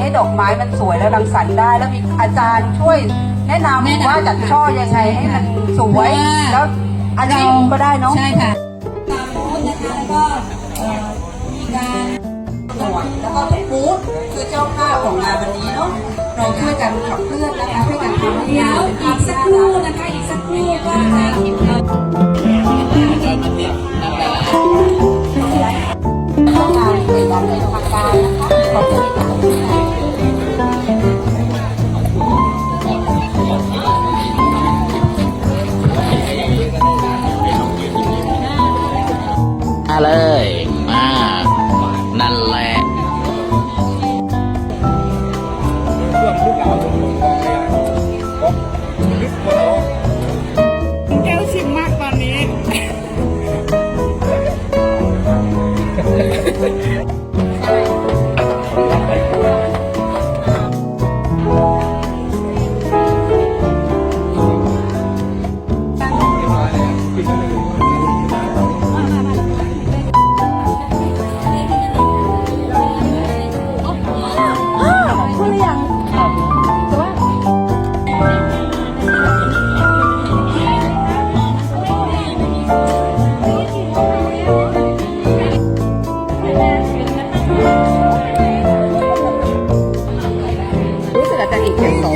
ให้ดอกไม้มันสวยและรังสรรค์ได้ แล้วมีอาจารย์ช่วยแนะนำแนะนำว่าจัดช่อยังไงให้มันสวยเพราะว่าแล้วอาชีพก็ได้เนาะใช่ค่ะตามบูธนะคะแล้วก็เอ่อมีการหน่วยแล้วก็ทุกบูธคือเจ้าภาพของงานวันนี้เนาะเราช่วยกันขับเคลื่อนนะคะช่วยกันทำให้เดี๋ยวงานอีกสักครู่นะคะ อีกสักครู่ก็จะเห็นเราต้องงานเป็นการเป็นทางการนะคะขอบคุณค่ะ เลย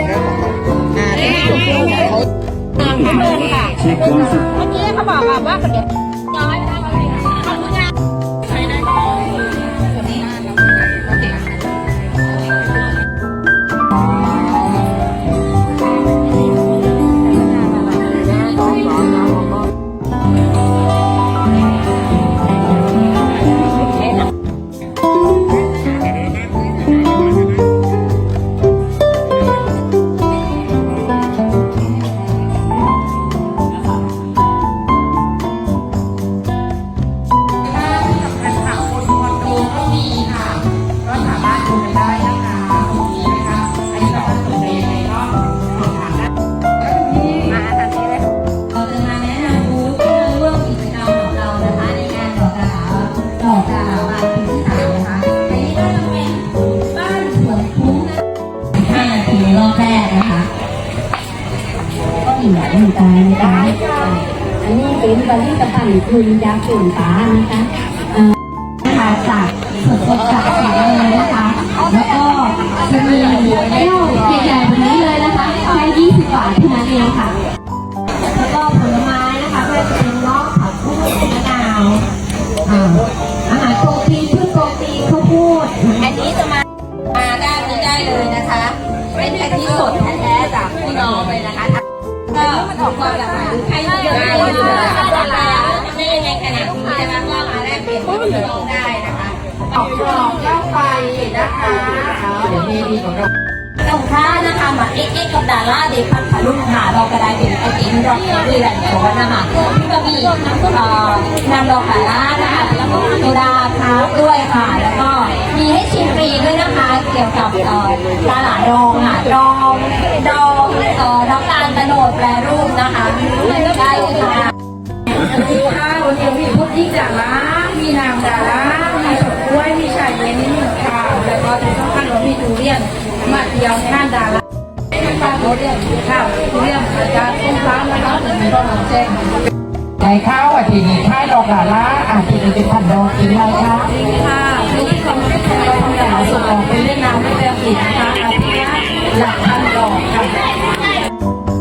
จะอีกเจ็ดสองนะอ่าที่จบที่เขเมื่อกี้เขาบอกว่าว่าเดี๋ยวร้อยนะ เป็นผลิตภัณฑ์คุณยาสูนฟ้านะคะมาจากสดๆจากสวนเลยนะคะ แล้วก็จะมีแก้วใหญ่ๆแบบนี้เลยนะคะแค่20 บาทเท่านั้นเองค่ะ แล้วก็ผลไม้นะคะก็จะเป็นเงาะผักบุ้งมะนาวอาหารโปรตีนพืชโปรตีนข้าวโพดอันนี้จะมามาด้านนี้ได้เลยนะคะ เป็นกะทิสดแท้ๆจากพี่น้องเลยนะคะก็มันอความหลากหลายใครเยอะเลยนะคะ ได้นะคะออกดอกเล่าไปนะคะเดี๋ยวมีดีของเราตรงท่านะคะมาเอ็กเอ็กกับดาราเด็กพันธรุ่นค่ะเราก็ได้เป็นไอติมดอกเดือนของนะคะที่ก็มีเอ่อนำดอกดารานะคะแล้วก็โซดาครับด้วยค่ะ แล้วก็มีให้ชิมฟรีด้วยนะคะ เกี่ยวกับเอ่อปลาหลาดองค่ะดองดองเอ่อน้ำตาลตะโนดแปรรูปนะคะได้ค่ะ สวัสดีค่ะวันนี้มีพุทธิดารามีนางดารามีฉกกล้วยมีชายเย็นค่ะแล้วก็ที่สำคัญเรามีทุเรียนมาเดียวงานดาราค่ะทุเรียนค่ะทุเรียนอาจารย์ต้นฟ้านะคะหนึ่งต้นหนึ่งแจ้งในข้าวอาทีนี้ข้าวดอกหลาล่าอาทีนี้เป็นพันดอกกินอะไรคะค่ะคือที่ความเป็นเราทำแต่ส่งออกไปเวียดนามไม่ไปอังกฤษนะคะอาทิตย์ละหลักพันดอกค่ะ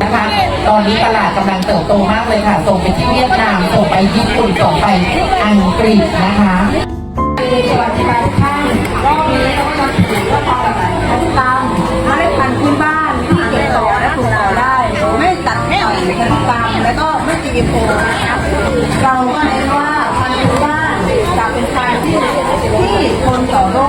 นะคะ ตอนนี้ตลาดกำลังเติบโตมากเลยค่ะ ส่งไปที่เวียดนาม ส่งไปญี่ปุ่น ส่งไปอังกฤษนะคะในจังหวัดการข้างรอบนี้ต้องนำถือว่าทำอะไรทำตามเมล็ดพันธุ์พื้นบ้านที่เก็บต่อและปลูกต่อได้ ไม่ตัดไม่เอาอีกเป็นฟาร์มแล้วก็ไม่ GMO นะคะเราก็เน้นว่าพันธุ์พื้นบ้านจะเป็นพันธุ์ที่ที่ทนต่อโรค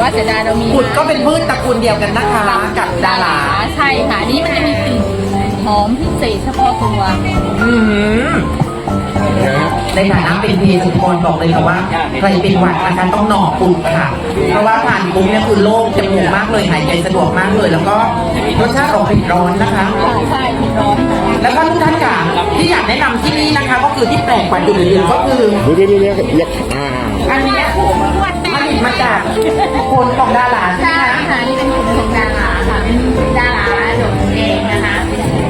ว่าเสียดายเรามีขุดก็เป็นพืชตระกูลเดียวกันนะคะกับดาราใช่ค่ะอันนี้มันจะมีกลิ่นหอมพิเศษเฉพาะตัวอืมในฐานะเป็นเพสุพรบอกเลยค่ะว่าใครเป็นหวัดนะคะต้องหน่อปลูกค่ะ เพราะว่าทานปุ๊บเนี่ยคือโล่งจมูกมากเลยหายใจสะดวกมากเลย แล้วก็รสชาติออกเผ็ดร้อนนะคะใช่ผิดร้อนแล้วก็ทุกท่านค่ะที่อยากแนะนำที่นี่นะคะ ก็คือที่แปลกกว่าจุดอื่นๆก็คือเดี๋ยวเดี๋ยวเดี๋ยวเดี๋ยวอ่าอันเนี้ยผลิต มาจากคนของดาราใช่ใช่ไหมคะค่ะนี่เป็นกลุ่มของดาราค่ะเป็นดาราโดดเองนะคะ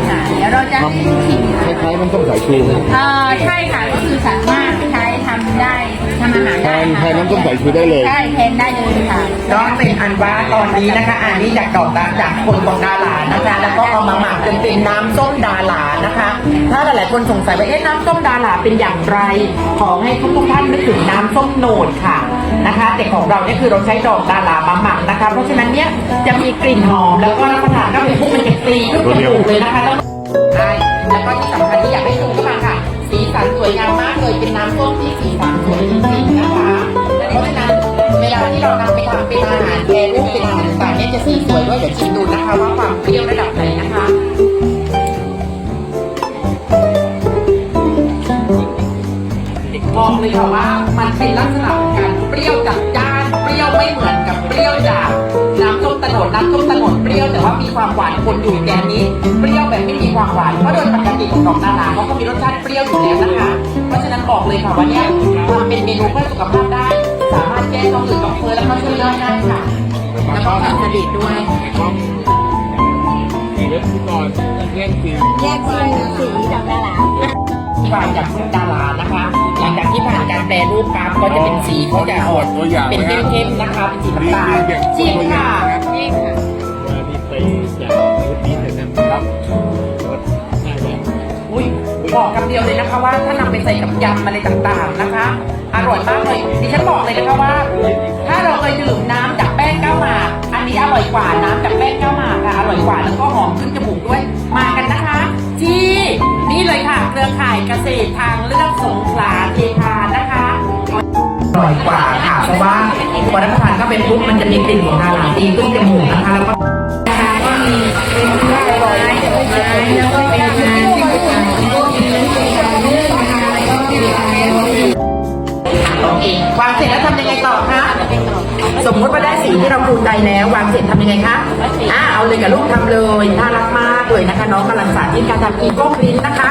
ค่ะเดี๋ยวเราจะให้ชิมคล้ายๆมันต้องใส่ชูไหมเอ่อใช่ค่ะก็คือสามารถใช้ทำได้ ทำอาหารแทได้นแทค่ะนน้ำส้มสายชูได้เลย ใช่แทนได้เลยค่ะก็เป็นอันว่าตอนนี้นะคะ อันนี้จากดอกดาจากคนของดารานะคะ แล้วก็เอามาหมักจนเป็นน้ำส้มดารานะคะ ถ้าหลายๆคนสงสัยว่าเอ๊ะน้ำส้มดาราเป็นอย่างไร ขอให้ทุกๆท่านนึกถึงน้ำส้มโหนดค่ะนะคะ แต่ของเราเนี่ยคือเราใช้ดอกดารามาหมักนะคะ เพราะฉะนั้นเนี่ยจะมีกลิ่นหอมแล้วก็รับประทานก็เป็นพวกมันจะตีขึ้นจมูกเลยนะคะแล้วได้แล้วก็ที่สำคัญที่อยากให้ดูก็มาค่ะ สีสันสวยงามมากเลยเป็นน้ำส้มที่สีสัน สวยจริงๆนะคะเพราะฉะนั้นเวลาที่เรานำไปทำเป็นอาหารแปรรูปเป็นอาหารต่างๆเนี่ยจะสีสวยด้วยเดี๋ยวชิมดูนะคะว่าความเปรี้ยวระดับไหนนะคะบอกเลยค่ะว่ามันเป็นลักษณะของการเปรี้ยวจัดจ้านเปรี้ยวไม่เหมือนกับเปรี้ยวจากน้ำส้มตะโนดน้ำส้มตะโนดเปรี้ยวแต่ว่ามีความหวานคนอยู่แต่อันนี้ เปรี้ยวแบบไม่มีความหวานเพราะโดยปกติของดอกนาราเขาก็มีรสชาติเปรี้ยวอยู่แล้วนะคะ เพราะฉะนั้นบอกเลยค่ะว่าเนี่ยทำเป็นเมนูเพื่อสุขภาพได้ สามารถแก้ท้องอืดท้องเฟ้อแล้วก็ช่วยย่อยได้ค่ะ แล้วก็มีผลิตด้วยแยกสีสีดอกดาราที่ผ่านจากดารานะคะ หลังจากที่ผ่านการแปรรูปปั๊บก็จะเป็นสีเขาจะออกเป็นเข้มๆนะคะเป็นสีน้ำตาลจริงค่ะนี่ค่ะที่ไปจากนี้เสร็จนะครับ บอกคำเดียวเลยนะคะว่าถ้านำไปใส่กับยำอะไรต่างๆนะคะ อร่อยมากเลยดิฉันบอกเลยนะคะว่า ถ้าเราเคยดื่มน้ำจากแป้งก้าวหมากอันนี้อร่อยกว่าน้ำจากแป้งก้าวหมากค่ะอร่อยกว่าแล้วก็หอมขึ้นจมูกด้วยมากันนะคะ ที่นี่เลยค่ะเครือข่ายเกษตรทางเลือกสงขลาเทพานะคะอร่อยกว่าค่ะเพราะว่าพอรับประทานเข้าไปปุ๊บมันจะมีกลิ่นของดาราตีขึ้นจมูกนะคะแล้วก็ก็มีเป็นเนื้ออร่อยแล้วก็เป็นโอเวางเสร็จแล้วทำยังไงต่อคะ สมมติว่าได้สีที่เราภูมิใจแล้ว วางเสร็จทำยังไงคะอ่าเอาเลยกับลูกทำเลยน่ารักมากเลยนะคะ น้องกำลังสาธิตการทำอีโก้พรินนะคะ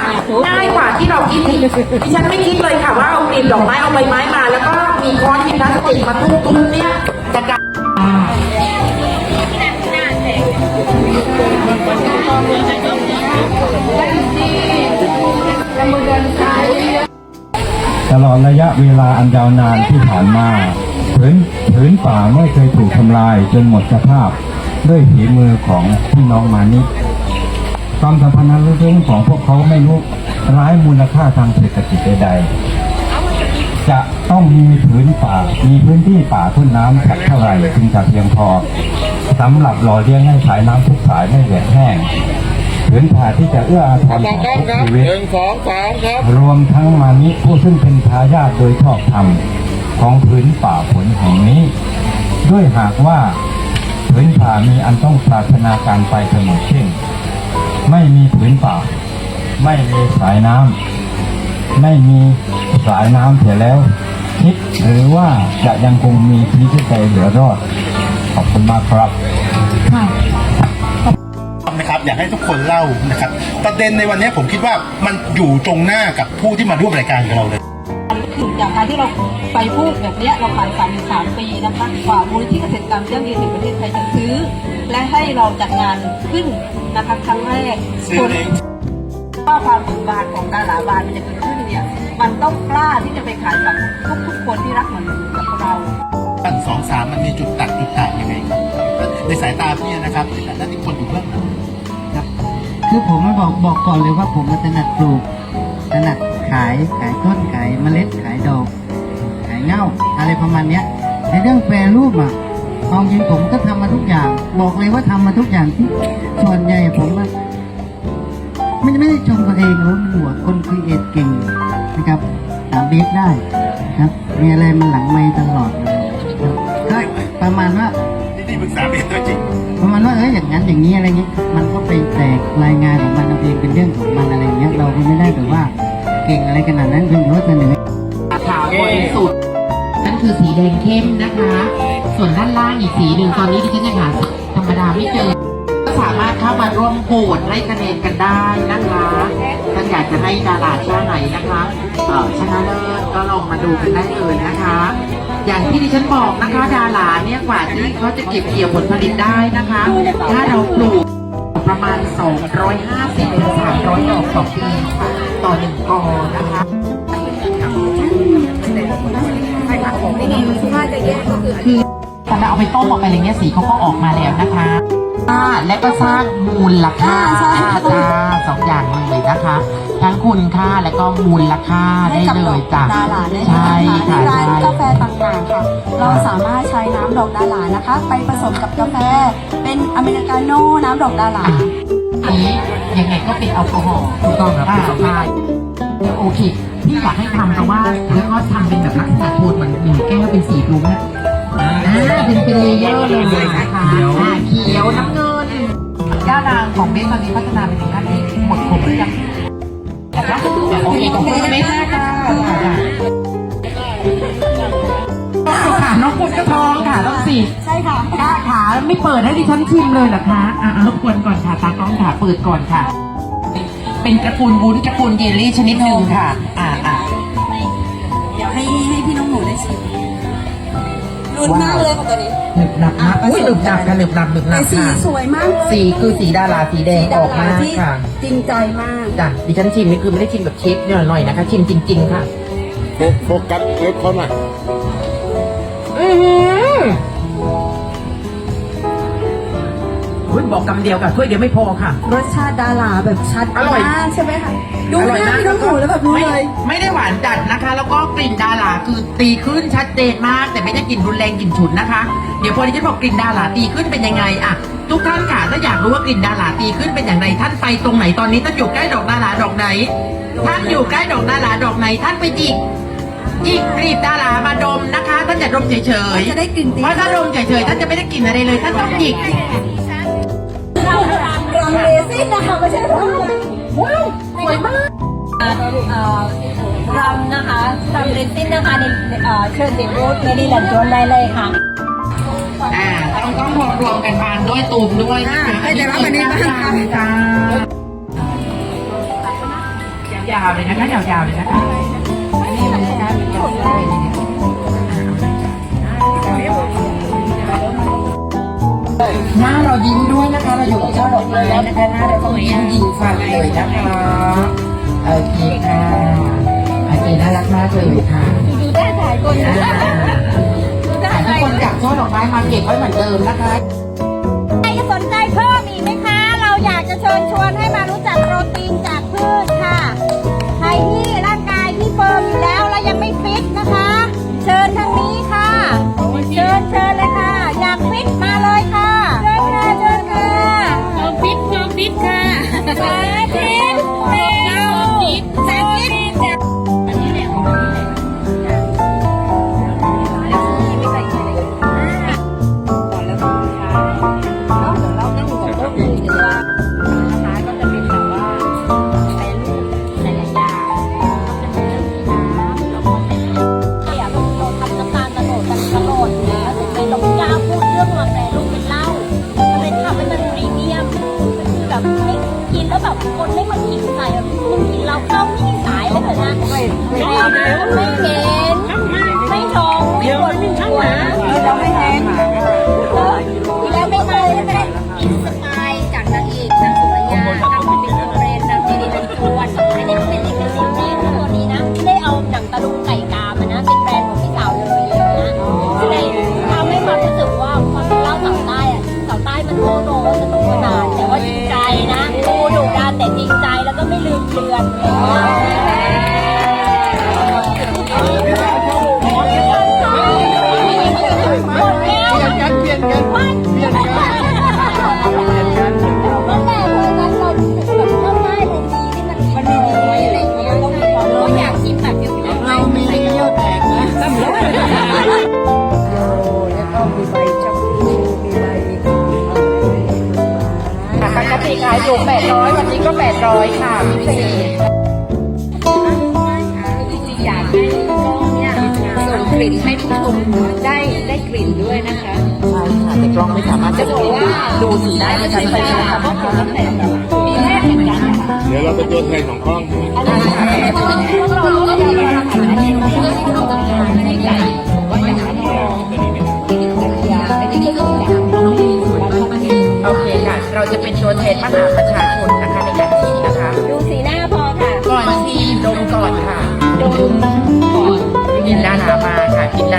ง่ายกว่าที่เราคิดอีกดิฉันไม่คิดเลยค่ะว่าเอากลีบดอกไม้เอาใบไม้มา แล้วก็มีค้อนมีพลาสติกมาทุบๆเนี่ยจะกลาย ตลอดระยะเวลาอันยาวนานที่ผ่านมาผืนผืนป่าไม่เคยถูกทำลายจนหมดสภาพ ด้วยฝีมือของพี่น้องมานิความสัมพันธ์นั้นเรื่องของพวกเขาไม่รู้ร้ายมูลค่าทางเศรษฐกิจใดๆจะต้องมีผืนป่า มีพื้นที่ป่าทุ่นน้ำสักเท่าไหร่จึงจะเพียงพอสำหรับหล่อเลี้ยงให้สายน้ำทุกสายไม่เหือแห้ง ผืนป่าที่จะเอื้ออาทรต่อทุกชีวิตหนึ่งสองสามครับรวมทั้งมานิผู้ซึ่งเป็นทายาทโดยชอบธรรมของพื้นป่าผลแห่งนี้ ด้วยหากว่าพื้นป่ามีอันต้องปรารถนาการไปเสมอเช่นไม่มีพื้นป่า ไม่มีสายน้ำไม่มีสายน้ำเสียแล้วคิดหรือว่าจะยังคงมีชีวิตใจเหลือรอดขอบคุณมากครับ นะครับอยากให้ทุกคนเล่านะครับประเด็นในวันนี้ผมคิดว่ามันอยู่ตรงหน้ากับผู้ที่มาร่วมรายการกับเราเลย ถึงจากการที่เราไปพูดแบบเนี้ยเราขายฝันอยู่สามปีนะคะกว่ามูลที่เกษตรกรรมยั่งยืนแห่งประเทศไทยจะซื้อ และให้เราจัดงานขึ้นนะคะครั้งแรกซื้อเองว่าความบุกบานของการหลาบานมันจะเกิดขึ้นเนี่ยมันต้องกล้าที่จะไปขายฝันทุกทุกๆคนที่รักเหมือนกับเราอันสองสามมันมีจุดตัดจุดต่างยังไงครับในสายตาพี่นะครับในฐานะที่คนอยู่เบื้องหลัง คือผมมาบอกบอกก่อนเลยว่าผมมาถนัดปลูกถนัดขายขายต้นขายเมล็ดขายดอก ขายเง่าอะไรประมาณเนี้ยในเรื่องแปรรูปอะเอาจริงผมก็ทำมาทุกอย่าง บอกเลยว่าทำมาทุกอย่างที่ส่วนใหญ่ผมไม่ไม่ได้ชมตัวเองหรือมันหัวคนคือเอทเก่งนะครับตามเบสได้ครับมีอะไรมันหลังไม่ตลอดเลยครับก็ประมาณว่า ปรึกษาเป็นตัวจริงประมาณว่าเอออย่างนั้นอย่างนี้อะไรเงี้ยมันก็ไปแตกรายงานของมันเอาเองเป็นเรื่องของมันอะไรเงี้ยเราก็ไม่ได้แบบว่าเก่งอะไรขนาดนั้นเพียงแต่ว่าเสนอขาวบริสุทธิ์นั่นคือสีแดงเข้มนะคะ ส่วนด้านล่างอีกสีหนึ่งตอนนี้ดิฉันยังหาธรรมดาไม่เจอ ก็สามารถเข้ามาร่วมโหวตให้คะแนนกันได้นะคะท่านอยากจะให้ดาราชาไหนนะคะเอ่อชนะเลิศก็ลองมาดูกันได้เลยนะคะ อย่างที่ดิฉันบอกนะคะดาราเนี่ยกว่าที่เขาจะเก็บเกี่ยวผลผลิตได้นะคะ ถ้าเราปลูกประมาณ 250ถึง300ดอกต่อปีค่ะต่อหนึ่งกอนะคะคือพอเราเอาไปต้มออกไปอะไรเงี้ยสีเขาก็ออกมาแล้วนะคะ อ่าและก็สร้างมูลค่าจ้าสองอย่างเลยนะคะ ทั้งคุณค่าและก็มูลค่าได้เลยจ้ะดาราได้ใช่ค่ะ ร้านใช่กาแฟต่างๆค่ะ เราสามารถใช้น้ำดอกดารานะคะ ไปผสมกับกาแฟ เป็นอเมริกาโน่น้ำดอกดารา อันนี้ยังไงก็เป็นแอลกอฮอล์ถูกต้องครับใช่โอเคที่อยากให้ทำเพราะว่าแล้วก็ทำเป็นแบบลักษณะโทนเหมือนหนึ่งแก้วเป็นสีรุ้งอะ อ่าเป็นเป็นเลเยอร์เลยนะคะอ่าเขียวน้ำเงินย่านางของเบสตอนนี้พัฒนาไปถึงขั้นที่หมดผมหรือยังนะคะโอเคขอบคุณเบสมากค่ะค่ะน้องคุณกระทองค่ะน้องสีใช่ค่ะกล้าขาไม่เปิดให้ดิฉันชิมเลยเหรอคะอะรบกวนก่อนค่ะตากล้องค่ะเปิดก่อนค่ะ เป็นตระกูลวุ้นตระกูลเยลลี่ชนิดหนึ่งค่ะ อ่าอ่า ลุ้นมากเลยค่ะตัวนี้หนึบหนับมากอุ้ยหนึบหนับค่ะหนึบหนับหนึบหนัแต่บสีค่ะสวยมากเลยสีคือสีดาราสีแดงออกมาที่ค่ะจริงใจมาก จ้ะดิฉันชิมนี่คือไม่ได้ชิมแบบเชฟหน่อยๆนะคะ ชิมจริง ๆ ค่ะ โฟกัสเล็บเขาหน่อย อือหือ อุ๊ยบอกคำเดียวค่ะถ้วยเดียวไม่พอค่ะ รสชาติดาราแบบชัดอร่อย มากใช่ไหมคะดูหน้าพี่น้องหนูแล้วแบบรู้เลยไม่ไม่ได้หวานจัดนะคะ แล้วก็กลิ่นดาหลาคือตีขึ้นชัดเจนมาก แต่ไม่ได้กลิ่นรุนแรงกลิ่นฉุนนะคะ เดี๋ยวพอที่จะบอกกลิ่นดาหลาตีขึ้นเป็นยังไงอะทุกท่านค่ะถ้าอยากรู้ว่ากลิ่นดาหลาตีขึ้นเป็นอย่างไรท่านไปตรงไหนตอนนี้ท่านอยู่ใกล้ดอกดาหลาดอกไหน ท่านอยู่ใกล้ดอกดาหลาดอกไหนท่านไปจิกจิกกลีบดาหลามาดมนะคะท่านอย่าดมเฉยๆ จะได้กลิ่นดีเพราะถ้าดมเฉยๆ ท่านจะไม่ได้กลิ่นอะไรเลย ท่านต้องจิก รำเรนซินนะคะในเอ่อเชิญเดบูธในดีแลนด์จวนได้เลยค่ะอ่าต้องต้องรวมรวมกันทานด้วยตูมด้วยนะคะให้แต่ว่าวันนี้บ้างค่ะยาวๆเลยนะคะยาวๆเลยนะคะหน้าเรายิ้มด้วยนะคะ เราอยู่กับเจ้าดอกไม้นะคะหน้าเราต้องยิ้มยิงฟันเลยนะคะโอเคค่ะ โอเคน่ารักมากเลยค่ะดูได้ถ่ายคนนะอ่าทุกคนจับช่อดอกไม้มาเก็บไว้เหมือนเดิมนะคะ แบบไม่กินแล้วแบบคนไม่มากินใส่แบบคุณกินเหล้าเข้าไม่กินสายเลยเถอะนะไม่ไม่ไม่เห็น ปกติขายอยู่800 วันนี้ก็ 800 ค่ะพิเศษ ลิ่นให้ผู้ชมได้ได้กลิ่นด้วยนะคะ ใช่ค่ะแต่กล้องไม่สามารถจะดูดูสีได้จะใช้ไฟฉายเพราะผมตั้งแต่แบบปีแรกเหมือนกันนะคะเดี๋ยวเราเป็นตัวแทนของกล้องดูเราก็มีราคาที่ไม่ได้เข้ากับงานไม่ได้ใหญ่ว่าอย่างนั้นอันนี้ก็คืออย่างน้องมีสุราชมาเห็นโอเคค่ะ เราจะเป็นตัวแทนมหาประชาชนนะคะ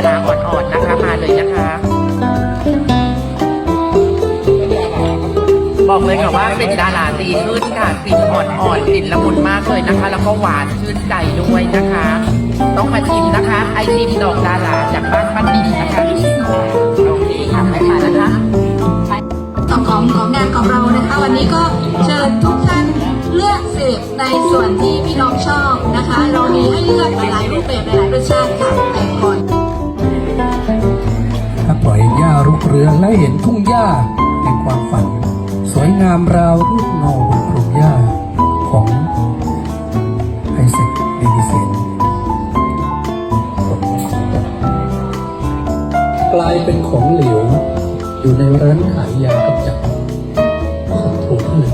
ราอ่อนๆนะคะมาเลยนะคะ บอกเลยค่ะว่าเป็นดาราตีขึ้นค่ะกลิ่นอ่อนๆกลิ่นละมุนมากเลยนะคะ แล้วก็หวานชื่นใจด้วยนะคะ ต้องมาชิมนะคะ ไอติมดอกดาราจากบ้านป้าติ๋มนะคะโอเคค่ะไปมานะคะของของของงานของเรานะคะ วันนี้ก็เชิญทุกท่านเลือกเสพในส่วนที่พี่น้องชอบนะคะ เรามีให้เลือกหลายรูปแบบหลายรสชาติค่ะแต่ก่อ ถ้าปล่อยหญ้ารุกเรือนและเห็นทุ่งหญ้าแห่งความฝัน สวยงามราวรูปเงาบนพรงหญ้าของไอเซคเดนิเซนกลายเป็นของเหลวอยู่ในร้านขายยากำจัดศัตรูพืช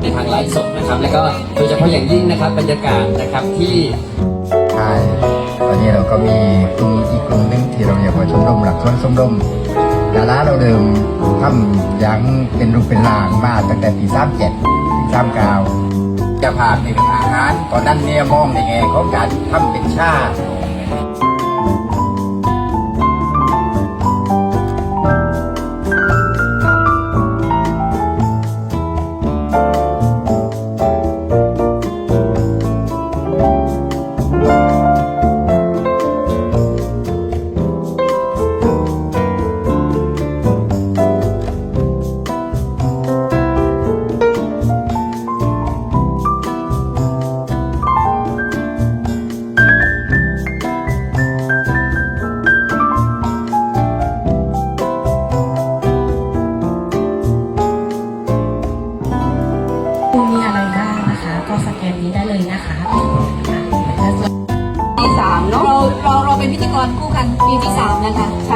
ในทางไลฟ์สดนะครับ แล้วก็โดยเฉพาะอย่างยิ่งนะครับบรรยากาศนะครับที่ใช่ ตอนนี้เราก็มีกลุ่มอีกกลุ่มหนึงที่เราเรียกว่าชมรมหลักชนชมรมดาราเราเดิมทำยังเป็นรูปเป็นร่างมาตั้งแต่ปีสามเจ็ดปีสามเก้าจะผ่านในเรื่องอาหาร ตอนนั้นเนี่ยมองในแง่ของการทำเป็นชา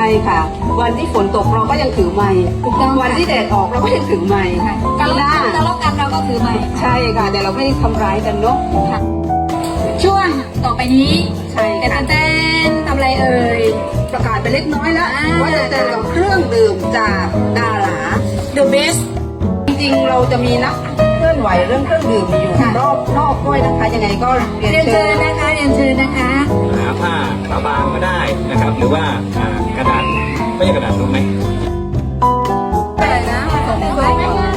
คะใช่ค่ะ วันที่ฝนตกเราก็ยังถือไม้ถูกต้องค่ะวันที่แดดออกเราก็ยังถือไม้การปีหละน้ากันการละกันเราก็ถือไม้ใช่ค่ะ แต่เราไม่ได้ทำร้ายกันเนาะช่วงต่อไปนี้ใช่แต่ค่ะแต้นทำอะไรเอ่ยประกาศไปเล็กน้อยแล้วอ่าว่าจะเจอกับเครื่องดื่มจากดารา The best จริงๆเราจะมีนักเคลื่อนไหวเรื่องเครื่องดื่มอยู่ค่ะรอบนอกด้วยนะคะยังไงก็เรียนเรียนเชิเชิญญนะคะเรียนเชิญนะคะหา ผ้าขาบางก็ได้นะครับ หรือว่ากระดาษไม่ใช่กระดาษรู้ไหมอะไรนะมาส่งไว้เร็วค่ะ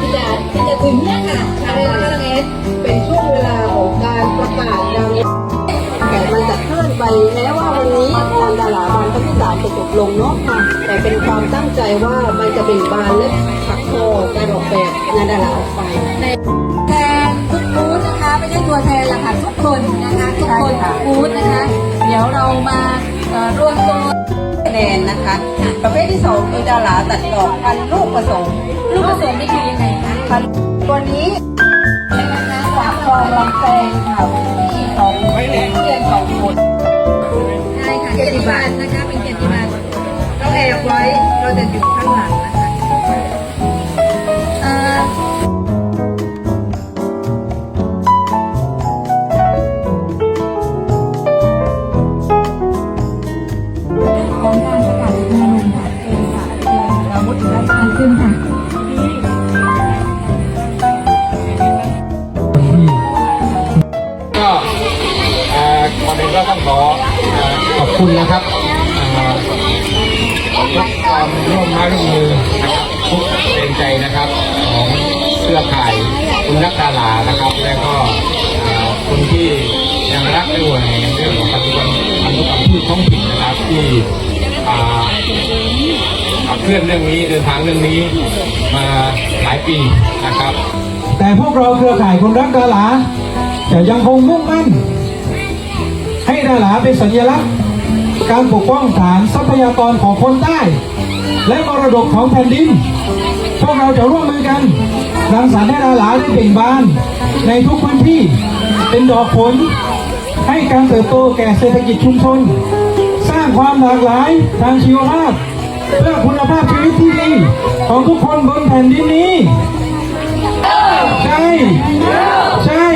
ที่จะที่จะถึงเนี่ยค่ะอะไรนะคะน้องเอสเป็นช่วงเวลาของการประกาศรางวัลแต่มันจะเคลื่อนไปแม้ว่าวันนี้งานดาราบานก็ที่สามจะจบลงเนาะค่ะ แต่เป็นความตั้งใจว่ามันจะเป็นบานและผักโคการออกแบบงานดาราออกไป ตัวแทนหรอกค่ะทุกคนนะคะทุกคนใช่ค่ะทุกบูธนะคะ เดี๋ยวเรามาเอ่อรวมตัวคะแนนนะคะ ประเภทที่สองคือดาราตัดดอกพันลูกผสมลูกผสมนี่คือยังไงคะพันตัวนี้นะคะสามรองลำแพงค่ะที่ของเรียนของคนใช่ค่ะเกียรติบัตรนะคะเป็นเกียรติบัตรเราแอบไว้เราจะอยู่ข้างหลังนะคะ คุณนะครับความร่วมไม้ร่วมมือนะครับทุกแรงใจนะครับของเครือข่ายคุณนักดารานะครับ และก็คนที่ยังรักในห่วงในเรื่องของปัจจุบันพันธุกรรมพืชท้องถิ่นนะครับที่อ่าขับเคลื่อนเรื่องนี้เดินทางเรื่องนี้มาหลายปีนะครับ แต่พวกเราเครือข่ายคนรักดาราจะยังคงมุ่งมั่น ให้ดาราเป็นสัญลักษณ์ การปกป้องฐานทรัพยากรของคนใต้ และมรดกของแผ่นดิน พวกเราจะร่วมมือกันรังสรรค์ให้ดาราได้เบ่งบาน ในทุกพื้นที่เป็นดอกผล ให้การเติบโตแก่เศรษฐกิจชุมชน สร้างความหลากหลายทางชีวภาพ เพื่อคุณภาพชีวิตที่ดีของทุกคนบนแผ่นดินนี้ ใช่ ใช่